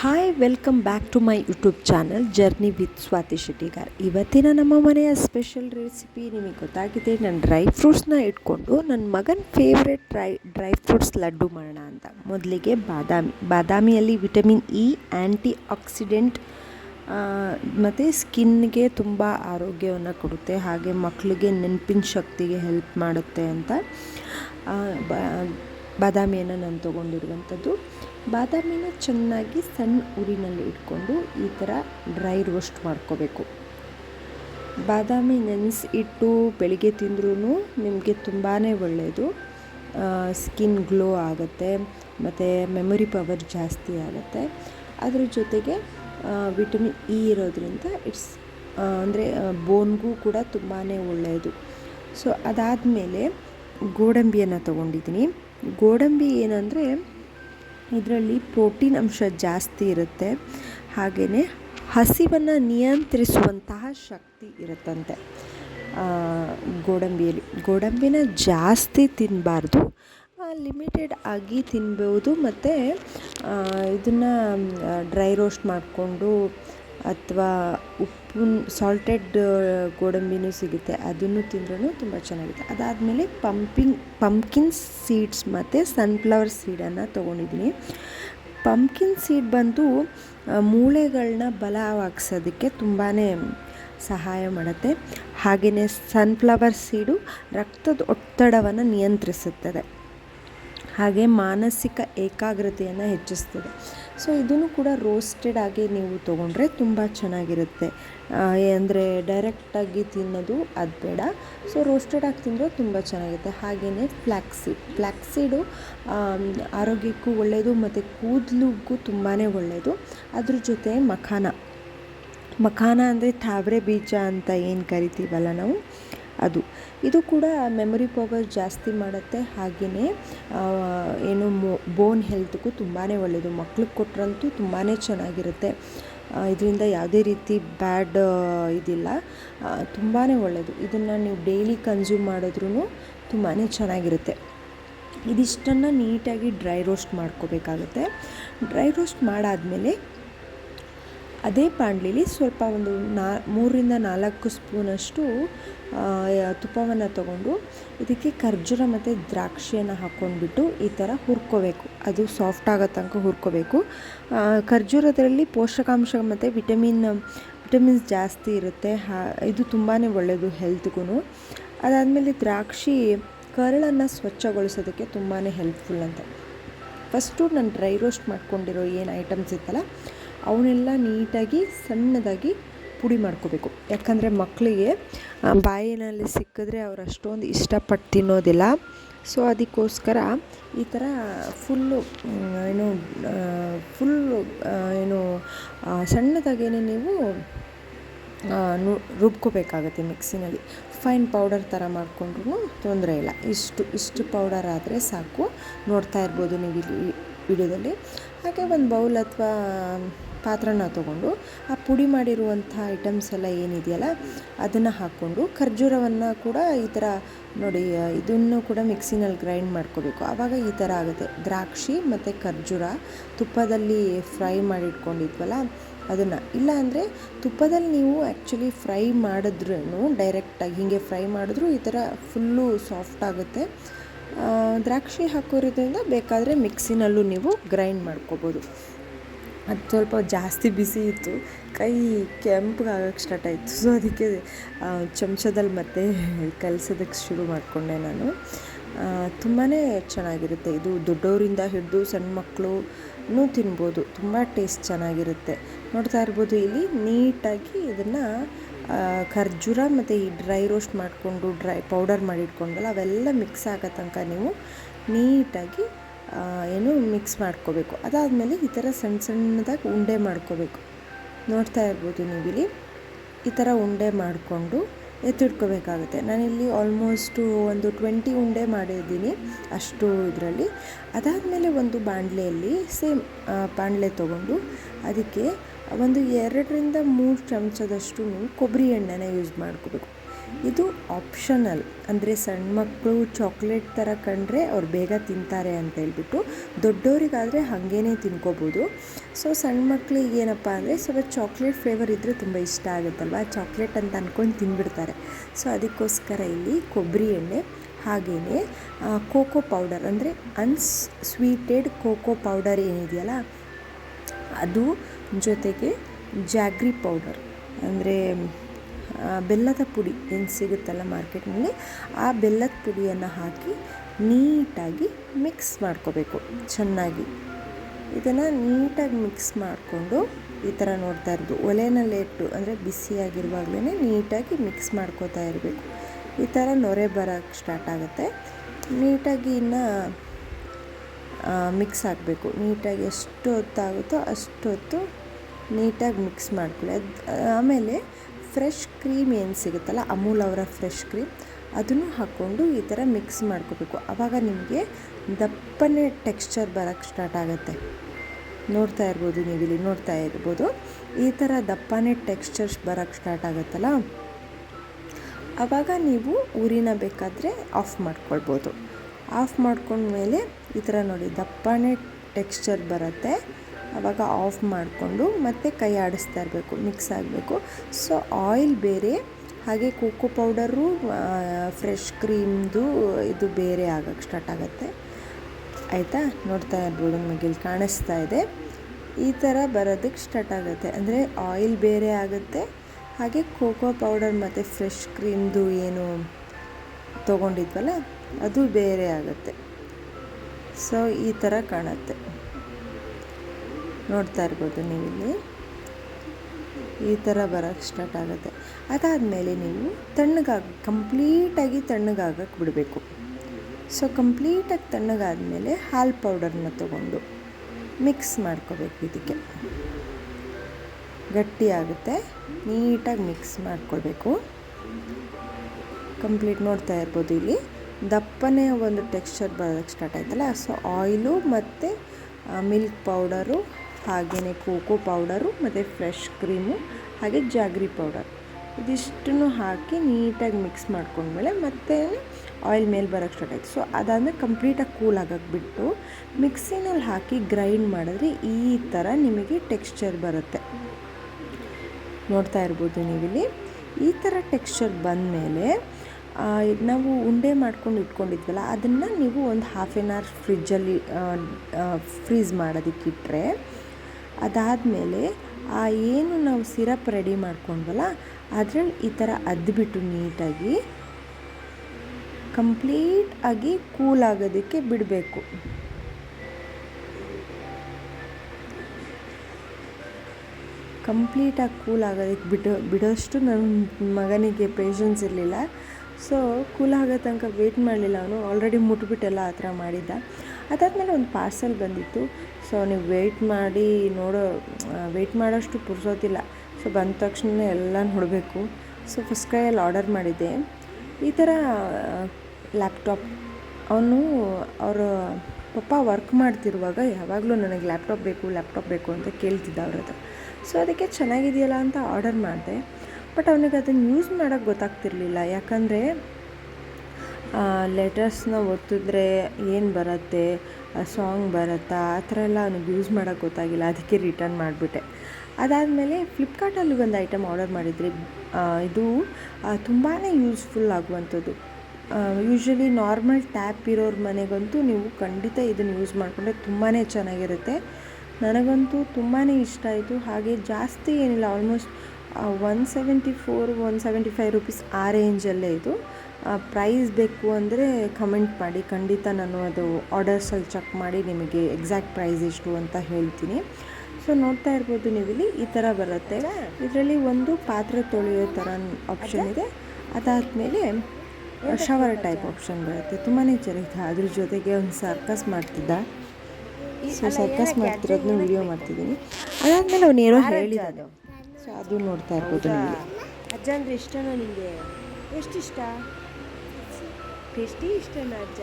Hi welcome back to my YouTube channel journey with Swati Shettigar ಇವತ್ತಿನ ನಮ್ಮ ಮನೆಯ special recipe ನಿಮಗೆ ಗೊತ್ತಾಗಿದೆ. ನಾನು ಡ್ರೈ ಫ್ರೂಟ್ಸ್ನ ಇಟ್ಕೊಂಡು ನನ್ನ ಮಗನ favourite dry dry fruits laddu ಮಾಡೋಣ ಅಂತ. ಮೊದಲಿಗೆ ಬಾದಾಮಿ, ಬಾದಾಮಿಯಲ್ಲಿ ವಿಟಮಿನ್ ಇ ಆ್ಯಂಟಿ ಆಕ್ಸಿಡೆಂಟ್ ಮತ್ತು ಸ್ಕಿನ್ಗೆ ತುಂಬ ಆರೋಗ್ಯವನ್ನು ಕೊಡುತ್ತೆ. ಹಾಗೆ ಮಕ್ಕಳಿಗೆ ನೆನಪಿನ ಶಕ್ತಿಗೆ ಹೆಲ್ಪ್ ಮಾಡುತ್ತೆ ಅಂತ ಬಾದಾಮಿಯನ್ನು ನಾನು ತೊಗೊಂಡಿರುವಂಥದ್ದು. ಬಾದಾಮಿನ ಚೆನ್ನಾಗಿ ಸಣ್ಣ ಉರಿನಲ್ಲಿ ಇಟ್ಕೊಂಡು ಈ ಥರ ಡ್ರೈ ರೋಸ್ಟ್ ಮಾಡ್ಕೋಬೇಕು. ಬಾದಾಮಿ ನೆನೆಸಿ ಇಟ್ಟು ಬೆಳಿಗ್ಗೆ ತಿಂದ್ರೂ ನಿಮಗೆ ತುಂಬಾ ಒಳ್ಳೆಯದು ಸ್ಕಿನ್ ಗ್ಲೋ ಆಗುತ್ತೆ, ಮತ್ತು ಮೆಮೊರಿ ಪವರ್ ಜಾಸ್ತಿ ಆಗುತ್ತೆ. ಅದ್ರ ಜೊತೆಗೆ ವಿಟಮಿನ್ ಇ ಇರೋದ್ರಿಂದ ಇಟ್ಸ್ ಅಂದರೆ ಬೋನ್ಗೂ ಕೂಡ ತುಂಬಾ ಒಳ್ಳೆಯದು ಸೊ ಅದಾದಮೇಲೆ ಗೋಡಂಬಿಯನ್ನು ತೊಗೊಂಡಿದ್ದೀನಿ. ಗೋಡಂಬಿ ಏನಂದರೆ ಇದರಲ್ಲಿ ಪ್ರೋಟೀನ್ ಅಂಶ ಜಾಸ್ತಿ ಇರುತ್ತೆ. ಹಾಗೆಯೇ ಹಸಿವನ್ನು ನಿಯಂತ್ರಿಸುವಂತಹ ಶಕ್ತಿ ಇರುತ್ತಂತೆ. ಗೋಡಂಬಿಯಲ್ಲಿ. ಗೋಡಂಬಿನ ಜಾಸ್ತಿ ತಿನ್ನಬಾರ್ದು ಲಿಮಿಟೆಡ್ ಆಗಿ ತಿನ್ಬೋದು. ಮತ್ತು ಇದನ್ನು ಡ್ರೈ ರೋಸ್ಟ್ ಮಾಡಿಕೊಂಡು ಅಥವಾ ಉಪ್ಪು ಸಾಲ್ಟೆಡ್ ಗೋಡಂಬಿನೂ ಸಿಗುತ್ತೆ. ಅದನ್ನು ತಿಂದ್ರೂ ತುಂಬ ಚೆನ್ನಾಗಿದೆ ಅದಾದಮೇಲೆ ಪಂಪಿಂಗ್ ಪಂಪ್ಕಿನ್ ಸೀಡ್ಸ್ ಮತ್ತು ಸನ್ಫ್ಲವರ್ ಸೀಡನ್ನು ತೊಗೊಂಡಿದ್ದೀನಿ. ಪಂಪ್ಕಿನ್ ಸೀಡ್ ಬಂದು ಮೂಳೆಗಳನ್ನ ಬಲವಾಗಿಸೋದಕ್ಕೆ ತುಂಬಾ ಸಹಾಯ ಮಾಡುತ್ತೆ. ಹಾಗೆಯೇ ಸನ್ಫ್ಲವರ್ ಸೀಡು ರಕ್ತದ ಒತ್ತಡವನ್ನು ನಿಯಂತ್ರಿಸುತ್ತದೆ. ಹಾಗೆ ಮಾನಸಿಕ ಏಕಾಗ್ರತೆಯನ್ನು ಹೆಚ್ಚಿಸ್ತದೆ. ಸೊ ಇದನ್ನು ಕೂಡ ರೋಸ್ಟೆಡ್ ಆಗಿ ನೀವು ತೊಗೊಂಡ್ರೆ ತುಂಬ ಚೆನ್ನಾಗಿರುತ್ತೆ. ಅಂದರೆ ಡೈರೆಕ್ಟಾಗಿ ತಿನ್ನೋದು ಅದು ಬೇಡ. ಸೊ ರೋಸ್ಟೆಡ್ ಆಗಿ ತಿಂದರೆ ತುಂಬ ಚೆನ್ನಾಗಿರುತ್ತೆ. ಹಾಗೆಯೇ ಫ್ಲ್ಯಾಕ್ಸೀಡ್ ಫ್ಲ್ಯಾಕ್ಸೀಡು ಆರೋಗ್ಯಕ್ಕೂ ಒಳ್ಳೆಯದು ಮತ್ತು ಕೂದಲುಗೂ ತುಂಬಾ ಒಳ್ಳೆಯದು ಅದ್ರ ಜೊತೆ ಮಖಾನ. ಮಖಾನ ಅಂದರೆ ತಾವರೆ ಬೀಜ ಅಂತ ಏನು ಕರಿತೀವಲ್ಲ ನಾವು? ಅದು. ಇದು ಕೂಡ ಮೆಮೊರಿ ಪವರ್ ಜಾಸ್ತಿ ಮಾಡುತ್ತೆ. ಹಾಗೆಯೇ ಏನು ಬೋನ್ ಹೆಲ್ತ್ಗೂ ತುಂಬಾ ಒಳ್ಳೆಯದು ಮಕ್ಳಿಗೆ ಕೊಟ್ರಂತೂ ತುಂಬಾ ಚೆನ್ನಾಗಿರುತ್ತೆ. ಇದರಿಂದ ಯಾವುದೇ ರೀತಿ ಬ್ಯಾಡ್ ಇದಿಲ್ಲ. ತುಂಬಾ ಒಳ್ಳೆಯದು ಇದನ್ನು ನೀವು ಡೈಲಿ ಕನ್ಸ್ಯೂಮ್ ಮಾಡಿದ್ರೂ ತುಂಬಾ ಚೆನ್ನಾಗಿರುತ್ತೆ. ಇದಿಷ್ಟನ್ನು ನೀಟಾಗಿ ಡ್ರೈ ರೋಸ್ಟ್ ಮಾಡ್ಕೋಬೇಕಾಗುತ್ತೆ. ಡ್ರೈ ರೋಸ್ಟ್ ಮಾಡಾದಮೇಲೆ ಅದೇ ಪಾಂಡ್ಲಿಲಿ ಸ್ವಲ್ಪ ಒಂದು ನಾ ಮೂರರಿಂದ ನಾಲ್ಕು ಸ್ಪೂನಷ್ಟು ತುಪ್ಪವನ್ನು ತಗೊಂಡು ಇದಕ್ಕೆ ಖರ್ಜೂರ ಮತ್ತು ದ್ರಾಕ್ಷಿಯನ್ನು ಹಾಕ್ಕೊಂಡ್ಬಿಟ್ಟು ಈ ಥರ ಹುರ್ಕೋಬೇಕು. ಅದು ಸಾಫ್ಟ್ ಆಗೋ ತನಕ ಹುರ್ಕೋಬೇಕು. ಖರ್ಜೂರದಲ್ಲಿ ಪೋಷಕಾಂಶ ಮತ್ತು ವಿಟಮಿನ್, ವಿಟಮಿನ್ಸ್ ಜಾಸ್ತಿ ಇರುತ್ತೆ. ಹಾ, ಇದು ತುಂಬಾ ಒಳ್ಳೆಯದು ಹೆಲ್ತ್ಗೂ ಅದಾದಮೇಲೆ ದ್ರಾಕ್ಷಿ ಕರಳನ್ನು ಸ್ವಚ್ಛಗೊಳಿಸೋದಕ್ಕೆ ತುಂಬಾ ಹೆಲ್ಪ್ಫುಲ್ ಅಂತ. ಫಸ್ಟು ನಾನು ಡ್ರೈ ರೋಸ್ಟ್ ಮಾಡ್ಕೊಂಡಿರೋ ಏನು ಐಟಮ್ಸ್ ಇತ್ತಲ್ಲ ಅವನ್ನೆಲ್ಲ ನೀಟಾಗಿ, ಸಣ್ಣದಾಗಿ ಪುಡಿ ಮಾಡ್ಕೋಬೇಕು. ಯಾಕಂದರೆ ಮಕ್ಕಳಿಗೆ ಬಾಯಿನಲ್ಲಿ ಸಿಕ್ಕಿದ್ರೆ ಅವ್ರು ಅಷ್ಟೊಂದು ಇಷ್ಟಪಟ್ಟು ತಿನ್ನೋದಿಲ್ಲ. ಸೊ ಅದಕ್ಕೋಸ್ಕರ ಈ ಥರ ಫುಲ್ಲು ಏನು ಫುಲ್ಲು ಏನು ಸಣ್ಣದಾಗೇನೆ ನೀವು ರುಬ್ಕೋಬೇಕಾಗತ್ತೆ ಮಿಕ್ಸಿನಲ್ಲಿ. ಫೈನ್ ಪೌಡರ್ ಥರ ಮಾಡಿಕೊಂಡ್ರೂ ತೊಂದರೆ ಇಲ್ಲ. ಇಷ್ಟು ಇಷ್ಟು ಪೌಡರ್ ಆದರೆ ಸಾಕು. ನೋಡ್ತಾ ಇರ್ಬೋದು ನೀವು ಇಲ್ಲಿ ವಿಡಿಯೋದಲ್ಲಿ. ಹಾಗೆ ಒಂದು ಬೌಲ್ ಅಥವಾ ಪಾತ್ರನ ತಗೊಂಡು ಆ ಪುಡಿ ಮಾಡಿರುವಂಥ ಐಟಮ್ಸ್ ಎಲ್ಲ ಏನಿದೆಯಲ್ಲ, ಅದನ್ನು ಹಾಕ್ಕೊಂಡು ಖರ್ಜೂರವನ್ನು ಕೂಡ ಈ ಥರ ನೋಡಿ, ಇದನ್ನು ಕೂಡ ಮಿಕ್ಸಿನಲ್ಲಿ ಗ್ರೈಂಡ್ ಮಾಡ್ಕೋಬೇಕು. ಆವಾಗ ಈ ಥರ ಆಗುತ್ತೆ. ದ್ರಾಕ್ಷಿ ಮತ್ತು ಖರ್ಜೂರ ತುಪ್ಪದಲ್ಲಿ ಫ್ರೈ ಮಾಡಿಟ್ಕೊಂಡಿದ್ವಲ್ಲ, ಅದನ್ನು. ಇಲ್ಲ ಅಂದರೆ ತುಪ್ಪದಲ್ಲಿ ನೀವು ಆ್ಯಕ್ಚುಲಿ ಫ್ರೈ ಮಾಡಿದ್ರೂ ಡೈರೆಕ್ಟಾಗಿ ಹೀಗೆ ಫ್ರೈ ಮಾಡಿದ್ರೂ ಈ ಥರ ಫುಲ್ಲು ಸಾಫ್ಟ್ ಆಗುತ್ತೆ. ದ್ರಾಕ್ಷಿ ಹಾಕೋದ್ರಿಂದ ಬೇಕಾದರೆ ಮಿಕ್ಸಿನಲ್ಲೂ ನೀವು ಗ್ರೈಂಡ್ ಮಾಡ್ಕೋಬೋದು. ಅದು ಸ್ವಲ್ಪ ಜಾಸ್ತಿ ಬಿಸಿ ಇತ್ತು. ಕೈ ಕೆಂಪಗಾಗಕ್ಕೆ ಸ್ಟಾರ್ಟ್ ಆಯಿತು. ಸೊ ಅದಕ್ಕೆ ಚಮಚದಲ್ಲಿ ಮತ್ತೆ ಕಲಸೋದಕ್ಕೆ ಶುರು ಮಾಡಿಕೊಂಡೆ ನಾನು. ತುಂಬಾ ಚೆನ್ನಾಗಿರುತ್ತೆ. ಇದು ದೊಡ್ಡವರಿಂದ ಹಿಡಿದು ಸಣ್ಣ ಮಕ್ಕಳು ತಿನ್ಬೋದು. ತುಂಬ ಟೇಸ್ಟ್ ಚೆನ್ನಾಗಿರುತ್ತೆ. ನೋಡ್ತಾ ಇರ್ಬೋದು ಇಲ್ಲಿ ನೀಟಾಗಿ ಇದನ್ನು ಖರ್ಜೂರ ಮತ್ತು ಈ ಡ್ರೈ ರೋಸ್ಟ್ ಮಾಡಿಕೊಂಡು, ಡ್ರೈ ಪೌಡರ್ ಮಾಡಿಟ್ಕೊಂಡಲ್ಲ, ಅವೆಲ್ಲ ಮಿಕ್ಸ್ ಆಗೋ ತನಕ ನೀವು ನೀಟಾಗಿ ಏನು ಮಿಕ್ಸ್ ಮಾಡ್ಕೋಬೇಕು. ಅದಾದಮೇಲೆ ಈ ಥರ ಸಣ್ಣ ಸಣ್ಣದಾಗಿ ಉಂಡೆ ಮಾಡ್ಕೋಬೇಕು. ನೋಡ್ತಾ ಇರ್ಬೋದು ನೀವಿಲ್ಲಿ. ಈ ಥರ ಉಂಡೆ ಮಾಡಿಕೊಂಡು ಎತ್ತಿಟ್ಕೋಬೇಕಾಗುತ್ತೆ. ನಾನಿಲ್ಲಿ ಆಲ್ಮೋಸ್ಟು ಒಂದು ಟ್ವೆಂಟಿ ಉಂಡೆ ಮಾಡಿದ್ದೀನಿ ಅಷ್ಟು ಇದರಲ್ಲಿ. ಅದಾದಮೇಲೆ ಒಂದು ಬಾಣಲೆಯಲ್ಲಿ ಸೇಮ್ ಬಾಣಲೆ ತೊಗೊಂಡು ಅದಕ್ಕೆ ಒಂದು ಎರಡರಿಂದ ಮೂರು ಚಮಚದಷ್ಟು ಕೊಬ್ಬರಿ ಎಣ್ಣೆನ ಯೂಸ್ ಮಾಡ್ಕೋಬೇಕು. ಇದು ಆಪ್ಷನಲ್ ಅಂದರೆ ಸಣ್ಣ ಮಕ್ಕಳು ಚಾಕ್ಲೇಟ್ ಥರ ಕಂಡ್ರೆ ಅವ್ರು ಬೇಗ ತಿಂತಾರೆ ಅಂತ ಹೇಳ್ಬಿಟ್ಟು ದೊಡ್ಡವರಿಗಾದರೆ ಹಾಗೇನೆ ತಿನ್ಕೋಬೋದು. ಸೊ ಸಣ್ಣ ಮಕ್ಕಳಿಗೆ ಏನಪ್ಪ ಅಂದರೆ ಸ್ವಲ್ಪ ಚಾಕ್ಲೇಟ್ ಫ್ಲೇವರ್ ಇದ್ದರೆ ತುಂಬ ಇಷ್ಟ ಆಗುತ್ತಲ್ವ? ಚಾಕ್ಲೇಟ್ ಅಂತ ಅಂದ್ಕೊಂಡು ತಿಂದ್ಬಿಡ್ತಾರೆ ಸೊ ಅದಕ್ಕೋಸ್ಕರ ಇಲ್ಲಿ ಕೊಬ್ಬರಿ ಎಣ್ಣೆ ಹಾಗೆಯೇ ಕೋಕೋ ಪೌಡರ್ ಅಂದರೆ ಅನ್ಸ್ ಸ್ವೀಟೆಡ್ ಕೋಕೋ ಪೌಡರ್ ಏನಿದೆಯಲ್ಲ, ಅದು ಜೊತೆಗೆ ಜಾಗ್ರಿ ಪೌಡರ್ ಅಂದರೆ ಬೆಲ್ಲದ ಪುಡಿ ಏನು ಸಿಗುತ್ತಲ್ಲ ಮಾರ್ಕೆಟ್ನಲ್ಲಿ, ಆ ಬೆಲ್ಲದ ಪುಡಿಯನ್ನು ಹಾಕಿ ನೀಟಾಗಿ ಮಿಕ್ಸ್ ಮಾಡ್ಕೋಬೇಕು. ಚೆನ್ನಾಗಿ. ಇದನ್ನು ನೀಟಾಗಿ ಮಿಕ್ಸ್ ಮಾಡಿಕೊಂಡು ಈ ಥರ ನೋಡ್ತಾ ಇರೋದು. ಒಲೆಯಲ್ಲೇ ಇಟ್ಟು, ಅಂದರೆ ಬಿಸಿಯಾಗಿರುವಾಗಲೇ ನೀಟಾಗಿ ಮಿಕ್ಸ್ ಮಾಡ್ಕೋತಾ ಇರಬೇಕು. ಈ ಥರ ನೊರೆ ಬರೋಕ್ಕೆ ಸ್ಟಾರ್ಟ್ ಆಗುತ್ತೆ. ನೀಟಾಗಿ ಇನ್ನು ಮಿಕ್ಸ್ ಆಗಬೇಕು ನೀಟಾಗಿ ಎಷ್ಟು ಹೊತ್ತಾಗುತ್ತೋ ಅಷ್ಟು ನೀಟಾಗಿ ಮಿಕ್ಸ್ ಮಾಡ್ಕೊಳ್ಳಿ. ಅದು, ಆಮೇಲೆ ಫ್ರೆಶ್ ಕ್ರೀಮ್ ಏನು ಸಿಗುತ್ತಲ್ಲ, ಅಮೂಲ್ ಅವರ ಫ್ರೆಶ್ ಕ್ರೀಮ್, ಅದನ್ನು ಹಾಕ್ಕೊಂಡು ಈ ಥರ ಮಿಕ್ಸ್ ಮಾಡ್ಕೋಬೇಕು. ಆವಾಗ ನಿಮಗೆ ದಪ್ಪನೇ ಟೆಕ್ಸ್ಚರ್ ಬರೋಕ್ಕೆ ಸ್ಟಾರ್ಟ್ ಆಗುತ್ತೆ. ನೋಡ್ತಾ ಇರ್ಬೋದು ನೀವು ಇಲ್ಲಿ, ನೋಡ್ತಾ ಇರ್ಬೋದು. ಈ ಥರ ದಪ್ಪನೇ ಟೆಕ್ಸ್ಚರ್ಸ್ ಬರೋಕ್ಕೆ ಸ್ಟಾರ್ಟ್ ಆಗುತ್ತಲ್ಲ ಆವಾಗ ನೀವು ಊರಿನ ಬೇಕಾದರೆ ಆಫ್ ಮಾಡ್ಕೊಳ್ಬೋದು. ಆಫ್ ಮಾಡ್ಕೊಂಡ್ಮೇಲೆ ಈ ಥರ ನೋಡಿ, ದಪ್ಪನೇ ಟೆಕ್ಸ್ಚರ್ ಬರುತ್ತೆ. ಆವಾಗ ಆಫ್ ಮಾಡಿಕೊಂಡು ಮತ್ತೆ ಕೈ ಆಡಿಸ್ತಾ ಇರಬೇಕು ಮಿಕ್ಸ್ ಆಗಬೇಕು. ಸೊ ಆಯಿಲ್ ಬೇರೆ, ಹಾಗೆ ಕೋಕೋ ಪೌಡರು ಫ್ರೆಶ್ ಕ್ರೀಮ್ದು ಇದು ಬೇರೆ ಆಗೋಕ್ಕೆ ಸ್ಟಾರ್ಟ್ ಆಗುತ್ತೆ. ಆಯಿತಾ? ನೋಡ್ತಾ ಇರ್ಬೋದು, ನಿಮಗೆ ಕಾಣಿಸ್ತಾ ಇದೆ. ಈ ಥರ ಬರೋದಕ್ಕೆ ಸ್ಟಾರ್ಟ್ ಆಗುತ್ತೆ. ಅಂದರೆ ಆಯಿಲ್ ಬೇರೆ ಆಗುತ್ತೆ, ಹಾಗೆ ಕೋಕೋ ಪೌಡರ್ ಮತ್ತು ಫ್ರೆಶ್ ಕ್ರೀಮ್ದು ಏನು ತೊಗೊಂಡಿದ್ವಲ್ಲ, ಅದು ಬೇರೆ ಆಗುತ್ತೆ. ಸೊ ಈ ಥರ ಕಾಣುತ್ತೆ. ನೋಡ್ತಾ ಇರ್ಬೋದು ನೀವಿಲ್ಲಿ. ಈ ಥರ ಬರೋಕ್ಕೆ ಸ್ಟಾರ್ಟ್ ಆಗುತ್ತೆ. ಅದಾದಮೇಲೆ ನೀವು ತಣ್ಣಗಾಗ, ಕಂಪ್ಲೀಟಾಗಿ ತಣ್ಣಗಾಗಕ್ಕೆ ಬಿಡಬೇಕು. ಸೊ, ಕಂಪ್ಲೀಟಾಗಿ ತಣ್ಣಗಾದಮೇಲೆ ಹಾಲು ಪೌಡರ್ನ ತೊಗೊಂಡು ಮಿಕ್ಸ್ ಮಾಡ್ಕೋಬೇಕು ಇದಕ್ಕೆ. ಗಟ್ಟಿಯಾಗುತ್ತೆ, ನೀಟಾಗಿ ಮಿಕ್ಸ್ ಮಾಡ್ಕೊಳ್ಬೇಕು. ಕಂಪ್ಲೀಟ್ ನೋಡ್ತಾ ಇರ್ಬೋದು ಇಲ್ಲಿ. ದಪ್ಪನೇ ಒಂದು ಟೆಕ್ಸ್ಚರ್ ಬರೋಕ್ಕೆ ಸ್ಟಾರ್ಟ್ ಆಯ್ತಲ್ಲ, ಸೊ ಆಯಿಲು ಮತ್ತು ಮಿಲ್ಕ್ ಪೌಡರು ಹಾಗೆಯೇ ಕೋಕೋ ಪೌಡರು ಮತ್ತು ಫ್ರೆಶ್ ಕ್ರೀಮು ಹಾಗೆ ಜಾಗ್ರಿ ಪೌಡರ್. ಇದಿಷ್ಟನ್ನು ಹಾಕಿ ನೀಟಾಗಿ ಮಿಕ್ಸ್ ಮಾಡ್ಕೊಂಡ್ಮೇಲೆ ಮತ್ತೆ ಆಯಿಲ್ ಮೇಲೆ ಬರೋಕ್ಕೆ ಸ್ಟಾರ್ಟ್ ಆಯಿತು. ಸೊ ಅದಾದಮೇಲೆ ಕಂಪ್ಲೀಟಾಗಿ ಕೂಲ್ ಆಗೋಕ್ಕೆ ಬಿಟ್ಟು ಮಿಕ್ಸಿನಲ್ಲಿ ಹಾಕಿ ಗ್ರೈಂಡ್ ಮಾಡಿದ್ರೆ ಈ ಥರ ನಿಮಗೆ ಟೆಕ್ಸ್ಚರ್ ಬರುತ್ತೆ. ನೋಡ್ತಾ ಇರ್ಬೋದು ನೀವಿಲ್ಲಿ. ಈ ಥರ ಟೆಕ್ಸ್ಚರ್ ಬಂದಮೇಲೆ ನಾವು ಉಂಡೆ ಮಾಡ್ಕೊಂಡು ಇಟ್ಕೊಂಡಿದ್ವಲ್ಲ, ಅದನ್ನು ನೀವು ಒಂದು ಹಾಫ್ ಆನ್ ಅವರ್ ಫ್ರಿಜ್ಜಲ್ಲಿ ಫ್ರೀಸ್ ಮಾಡೋದಕ್ಕಿಟ್ರೆ ಅದಾದಮೇಲೆ ಆ ಏನು ನಾವು ಸಿರಪ್ ರೆಡಿ ಮಾಡ್ಕೊಂಡ್ವಲ್ಲ, ಅದರಲ್ಲಿ ಈ ಥರ ಅದ್ಬಿಟ್ಟು ನೀಟಾಗಿ ಕಂಪ್ಲೀಟ್ ಆಗಿ ಕೂಲ್ ಆಗೋದಕ್ಕೆ ಬಿಡಬೇಕು. ಕಂಪ್ಲೀಟಾಗಿ ಕೂಲ್ ಆಗೋದಕ್ಕೆ ಬಿಡೋ, ಬಿಡೋಷ್ಟು ನನ್ನ ಮಗನಿಗೆ ಪೇಷನ್ಸ್ ಇರಲಿಲ್ಲ. ಸೊ ಕೂಲ್ ಆಗೋ ತನಕ ವೆಯ್ಟ್ ಮಾಡಲಿಲ್ಲ ಅವನು. ಆಲ್ರೆಡಿ ಮುಟ್ಬಿಟ್ಟೆಲ್ಲ ಆ ಥರ ಮಾಡಿದ್ದ. ಅದಾದಮೇಲೆ ಒಂದು ಪಾರ್ಸೆಲ್ ಬಂದಿತ್ತು. ಸೊ ನೀವು ವೆಯ್ಟ್ ಮಾಡಿ ನೋಡೋ ವೆಯ್ಟ್ ಮಾಡೋಷ್ಟು ಪುರ್ಸೋತಿಲ್ಲ. ಸೊ ಬಂದ ತಕ್ಷಣ ಎಲ್ಲ ನೋಡಬೇಕು ಸೊ ಫಸ್ಟ್ ಕೈಯಲ್ಲಿ ಆರ್ಡರ್ ಮಾಡಿದ್ದೆ. ಈ ಥರ ಲ್ಯಾಪ್ಟಾಪ್ ಅವನು, ಅವರ ಪಪ್ಪ ವರ್ಕ್ ಮಾಡ್ತಿರುವಾಗ ಯಾವಾಗಲೂ ನನಗೆ ಲ್ಯಾಪ್ಟಾಪ್ ಬೇಕು ಲ್ಯಾಪ್ಟಾಪ್ ಬೇಕು ಅಂತ ಕೇಳ್ತಿದ್ದ ಅವ್ರ ಹತ್ರ. ಸೊ ಅದಕ್ಕೆ ಚೆನ್ನಾಗಿದೆಯಲ್ಲ ಅಂತ ಆರ್ಡರ್ ಮಾಡಿದೆ. ಬಟ್ ಅವನಿಗೆ ಅದನ್ನು ಯೂಸ್ ಮಾಡೋಕ್ಕೆ ಗೊತ್ತಾಗ್ತಿರ್ಲಿಲ್ಲ. ಯಾಕಂದರೆ ಲೆಟರ್ಸ್ನ ಒತ್ತಿದ್ರೆ ಏನು ಬರುತ್ತೆ? ಸಾಂಗ್ ಬರುತ್ತಾ? ಆ ಥರ ಎಲ್ಲ ಅವ್ನಿಗೆ ಯೂಸ್ ಮಾಡೋಕ್ಕೆ ಗೊತ್ತಾಗಿಲ್ಲ. ಅದಕ್ಕೆ ರಿಟರ್ನ್ ಮಾಡಿಬಿಟ್ಟೆ. ಅದಾದಮೇಲೆ ಫ್ಲಿಪ್ಕಾರ್ಟಲ್ಲಿ ಒಂದು ಐಟಮ್ ಆರ್ಡರ್ ಮಾಡಿದ್ರಿ. ಇದು ತುಂಬಾ ಯೂಸ್ಫುಲ್ ಆಗುವಂಥದ್ದು. ಯೂಶ್ವಲಿ ನಾರ್ಮಲ್ ಟ್ಯಾಪ್ ಇರೋರ ಮನೆಗಂತೂ ನೀವು ಖಂಡಿತ ಇದನ್ನು ಯೂಸ್ ಮಾಡಿಕೊಂಡ್ರೆ ತುಂಬಾ ಚೆನ್ನಾಗಿರುತ್ತೆ. ನನಗಂತೂ ತುಂಬಾ ಇಷ್ಟ ಆಯಿತು. ಹಾಗೆ ಜಾಸ್ತಿ ಏನಿಲ್ಲ almost one seventy four one seventy five rupees ಆ ರೇಂಜಲ್ಲೇ ಇದು. ಪ್ರೈಸ್ ಬೇಕು ಅಂದರೆ ಕಮೆಂಟ್ ಮಾಡಿ. ಖಂಡಿತ ನಾನು ಅದು ಆರ್ಡರ್ಸಲ್ಲಿ ಚೆಕ್ ಮಾಡಿ ನಿಮಗೆ ಎಕ್ಸಾಕ್ಟ್ ಪ್ರೈಸ್ ಎಷ್ಟು ಅಂತ ಹೇಳ್ತೀನಿ. ಸೊ ನೋಡ್ತಾ ಇರ್ಬೋದು ನೀವಿಲ್ಲಿ. ಈ ಥರ ಬರುತ್ತೆ. ಇದರಲ್ಲಿ ಒಂದು ಪಾತ್ರೆ ತೊಳೆಯೋ ಥರ ಆಪ್ಷನ್ ಇದೆ. ಅದಾದಮೇಲೆ ಶವರ್ ಟೈಪ್ ಆಪ್ಷನ್ ಬರುತ್ತೆ. ತುಂಬಾ ಚೆನ್ನಾಗಿದೆ. ಅದ್ರ ಜೊತೆಗೆ ಒಂದು ಸರ್ಕಸ್ ಮಾಡ್ತಿದ್ದ. ಸೊ ಸರ್ಕಸ್ ಮಾಡ್ತಿರೋದನ್ನ ವಿಡಿಯೋ ಮಾಡ್ತಿದ್ದೀನಿ. ಅದಾದಮೇಲೆ ಅವನೇನೋ ಏನೋ ಹೇಳಿದ ಸೊ ಅದು ನೋಡ್ತಾ ಇರ್ಬೋದು ಅಜ್ಜ ಅಂದ್ರೆ ಇಷ್ಟನಾ ನಿಮಗೆ ಎಷ್ಟು ಇಷ್ಟ? ಟೇಸ್ಟಿ ಇಷ್ಟನಾ ಅಜ್ಜ?